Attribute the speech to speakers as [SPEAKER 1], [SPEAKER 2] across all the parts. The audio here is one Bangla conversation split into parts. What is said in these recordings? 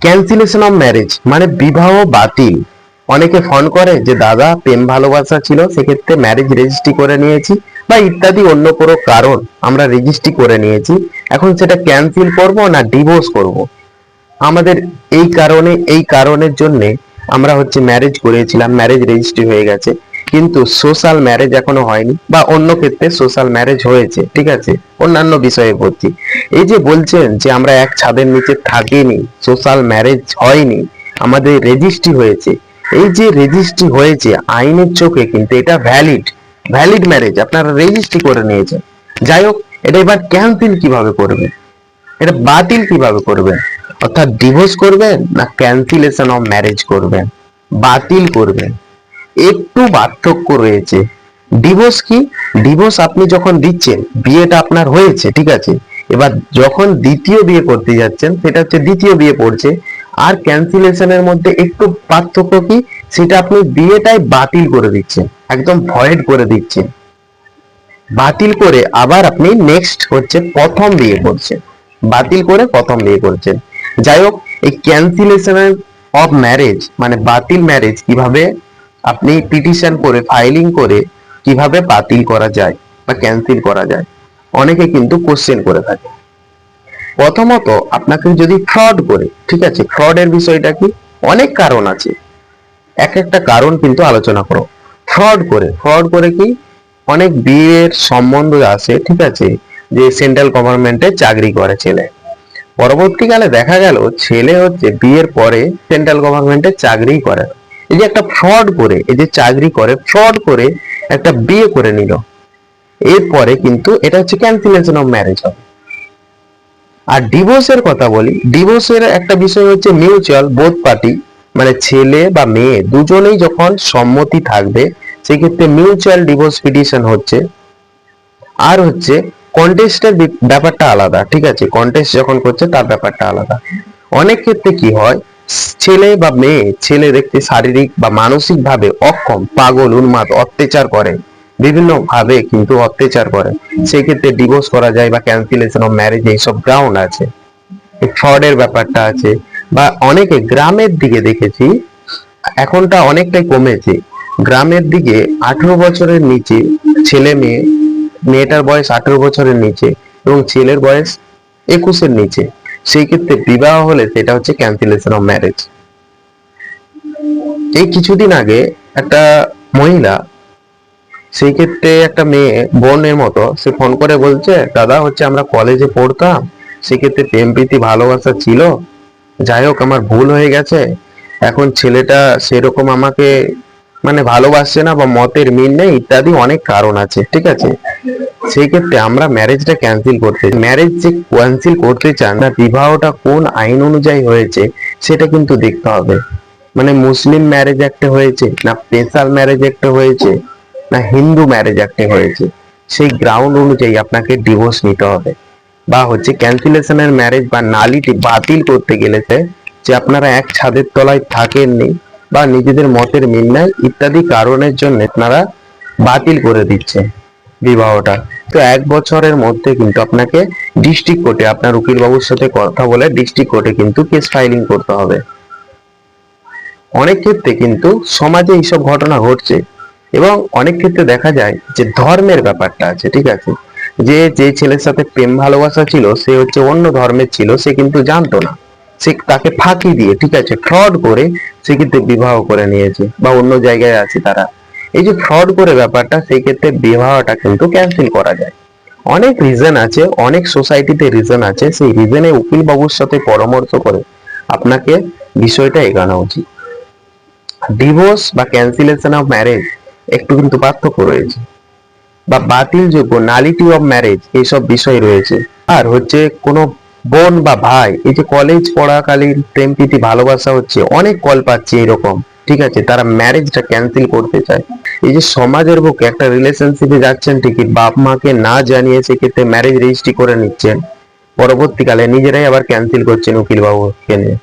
[SPEAKER 1] ক্যান্সেলেশন অফ ম্যারেজ মানে বিবাহ বাতিল। অনেকে ফোন করে যে, দাদা, প্রেম ভালোবাসা ছিল, সেক্ষেত্রে ম্যারেজ রেজিস্ট্রি করে নিয়েছি। বা ইত্যাদি অন্য কোনো কারণ আমরা রেজিস্ট্রি করে নিয়েছি। এখন সেটা ক্যান্সেল করব না ডিভোর্স করব? আমাদের এই কারণে, এই কারণের জন্য আমরা হচ্ছে ম্যারেজ করেছিলাম ম্যারেজ রেজিস্ট্রি হয়ে গেছে। কিন্তু সোশ্যাল ম্যারেজ এখনও হয়নি বা অন্য ক্ষেত্রে সোশ্যাল ম্যারেজ হয়েছে, ঠিক আছে? অন্যান্য বিষয়ে বলছি। এই যে বলছেন যে আমরা এক ছাদের নিচে থাকিনি সোশ্যাল ম্যারেজ হয়নি, আমাদের রেজিস্ট্রি হয়েছে। এই যে রেজিস্ট্রি হয়েছে, আইনের চোখে কিন্তু এটা ভ্যালিড ভ্যালিড ম্যারেজ আপনারা রেজিস্ট্রি করে নিয়েছেন। যাই হোক, এটা এবার ক্যান্সেল কীভাবে করবেন? এটা বাতিল কীভাবে করবেন? অর্থাৎ ডিভোর্স করবেন না ক্যান্সেলেশন অফ ম্যারেজ করবেন? বাতিল করবেন। একটু পার্থক্য রয়েছে। ডিভোর্স কি? ডিভোর্স আপনি যখন দিচ্ছেন, বিয়েটা আপনার হয়েছে, ঠিক আছে? এবার যখন দ্বিতীয় বিয়ে করতে যাচ্ছেন, সেটা হচ্ছে দ্বিতীয় বিয়ে পড়ছে, আর ক্যান্সেলেশনের মধ্যে একটু পার্থক্য কি? সেটা আপনি বিয়েটাই বাতিল করে দিচ্ছেন, একদম ভয়েড করে দিচ্ছেন। বাতিল করে আবার আপনি নেক্সট হচ্ছে প্রথম বিয়ে করছেন। বাতিল করে প্রথম বিয়ে করছেন। যাই হোক, এই ক্যান্সেলেশন অফ ম্যারেজ মানে বাতিল ম্যারেজ কীভাবে আপনি পিটিশন করে ফাইলিং করে কীভাবে বাতিল করা যায় বা ক্যান্সেল করা যায়, অনেকে কিন্তু কোশ্চেন করে থাকে। প্রথমত আপনাকে যদি ফ্রড করে, ঠিক আছে ফ্রডের বিষয়টা কি? অনেক কারণ আছে। এক একটা কারণ কিন্তু আলোচনা করো। ফ্রড করে ফ্রড করে কি? অনেক বিয়ের সম্বন্ধ আছে, ঠিক আছে, যে সেন্ট্রাল গভর্নমেন্টে চাকরি করে ছেলে। পরবর্তীকালে দেখা গেল, ছেলে হচ্ছে বিয়ের পরে সেন্ট্রাল গভর্নমেন্টে চাকরি করে। এই যে একটা ফ্রড করে, এই যে চাকরি করে ফ্রড করে একটা বিয়ে করে নিল। এরপরে কিন্তু এটা হচ্ছে ক্যান্সেলেশন অফ ম্যারেজ হবে। আর ডিভোর্সের কথা বলি ডিভোর্সের একটা বিষয় হচ্ছে মিউচুয়াল বোথ পার্টি মানে ছেলে বা মেয়ে, দুজনেই যখন সম্মতি থাকবে, সেক্ষেত্রে মিউচুয়াল ডিভোর্স পিটিশন হচ্ছে। আর হচ্ছে কন্টেস্টের ব্যাপারটা আলাদা, ঠিক আছে? কন্টেস্ট যখন করছে, তার ব্যাপারটা আলাদা। অনেক ক্ষেত্রে কি হয় ছেলে বা মেয়ে, ছেলে দেখতে শারীরিক বা মানসিক ভাবে অক্ষম, পাগল, উন্মাদ, অত্যাচার করে। বিভিন্ন ভাবে কিন্তু অত্যাচার করে। সেই ক্ষেত্রে ডিভোর্স করা যায় বা ক্যান্সেলেশন অফ ম্যারেজ এইসব গ্রাউন্ড আছে। ফ্রডের ব্যাপারটা আছে। বা অনেকে গ্রামের দিকে দেখেছি, এখনটা অনেকটাই কমেছে। গ্রামের দিকে আঠেরো বছরের নিচে ছেলে মেয়ে, মেয়েটার বয়স আঠেরো বছরের নিচে এবং ছেলের বয়স একুশের নিচে। সেই ক্ষেত্রে বিবাহ হলে সেটা হচ্ছে ক্যান্সেলেশন অফ ম্যারেজ এই কিছুদিন আগে একটা মহিলা, সেই ক্ষেত্রে একটা মেয়ে বোনের মতো, সে ফোন করে বলছে, দাদা, হচ্ছে আমরা কলেজে পড়তাম সেক্ষেত্রে প্রেম প্রীতি ভালোবাসা ছিল। যাই হোক, আমার ভুল হয়ে গেছে। এখন ছেলেটা সেরকম আমাকে মানে ভালোবাসছে না বা মতের মিল নেই ইত্যাদি অনেক কারণ আছে, ঠিক আছে? সেই ক্ষেত্রে আমরা ম্যারেজটা ক্যান্সেল করতে ম্যারেজ যে ক্যান্সেল করতে চান না, বিবাহটা কোন আইন অনুযায়ী হয়েছে সেটা কিন্তু দেখতে হবে। মানে মুসলিম ম্যারেজ একটা হয়েছে, না স্পেশাল ম্যারেজ একটা হয়েছে, না হিন্দু ম্যারেজ একটা হয়েছে, সেই গ্রাউন্ড অনুযায়ী আপনাকে ডিভোর্স নিতে হবে। বা হচ্ছে ক্যান্সেলেশনের ম্যারেজ বা নালিটি বাতিল করতে গেলে যে আপনারা এক ছাদের তলায় থাকেননি বা নিজেদের মতের মিল নাই ইত্যাদি কারণের জন্য আপনারা বাতিল করে দিচ্ছে বিবাহটা। তো এক বছরের মধ্যে কিন্তু আপনাকে ডিস্ট্রিক্ট কোর্টে আপনার উকিল বাবুর সাথে কথা বলে ডিস্ট্রিক্ট কোর্টে কিন্তু কেস ফাইলিং করতে হবে। অনেক ক্ষেত্রে কিন্তু সমাজে এইসব ঘটনা ঘটছে এবং অনেক ক্ষেত্রে দেখা যায় যে ধর্মের ব্যাপারটা আছে, ঠিক আছে? যে যে ছেলের সাথে প্রেম ভালোবাসা ছিল, সে হচ্ছে অন্য ধর্মের ছিল, সে কিন্তু জানতো না। সে তাকে ফাঁকি দিয়ে, ঠিক আছে ফ্রড করে সে কিন্তু বিবাহ করে নিয়েছে বা অন্য জায়গায় আছে তারা। এই যে ফ্রড করে ব্যাপারটা সেই ক্ষেত্রে বিবাহটা কিন্তু ক্যান্সেল করা যায়। অনেক রিজন আছে, অনেক সোসাইটিতে রিজন আছে, সেই রিজনে উকিল বাবুর সাথে পরামর্শ করে আপনাকে বিষয়টা এগানো উচিত। ডিভোর্স বা ক্যান্সেলেশন অফ ম্যারেজ একটু কিন্তু পার্থক্য রয়েছে। বা বাতিলযোগ্য নালিটি অফ ম্যারেজ এইসব বিষয় রয়েছে। আর হচ্ছে কোনো বোন বা ভাই, এই যে কলেজ পড়াকালীন প্রেম প্রীতি, ভালোবাসা হচ্ছে, অনেক কল পাচ্ছে এরকম, ঠিক আছে? তারা ম্যারেজটা ক্যান্সেল করতে চায়। এই যে সমাজের বুকে একটা রিলেশনশিপে যাচ্ছেন, ঠিকই, বাপ মাকে না জানিয়ে সেক্ষেত্রে ম্যারেজ রেজিস্ট্রি করে নিচ্ছেন। পরবর্তীকালে নিজেরাই আবার ক্যান্সেল করছেন উকিল বাবুকে নিয়ে।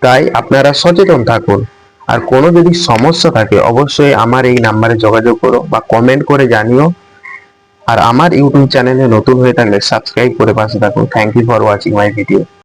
[SPEAKER 1] তাই আপনারা সচেতন থাকুন। আর কোনো যদি সমস্যা থাকে, অবশ্যই আমার এই নাম্বারে যোগাযোগ করো বা কমেন্ট করে জানিও। আর আমার ইউটিউব চ্যানেলে নতুন হয়ে থাকলে সাবস্ক্রাইব করে পাশে থাকুন। Thank you for watching my video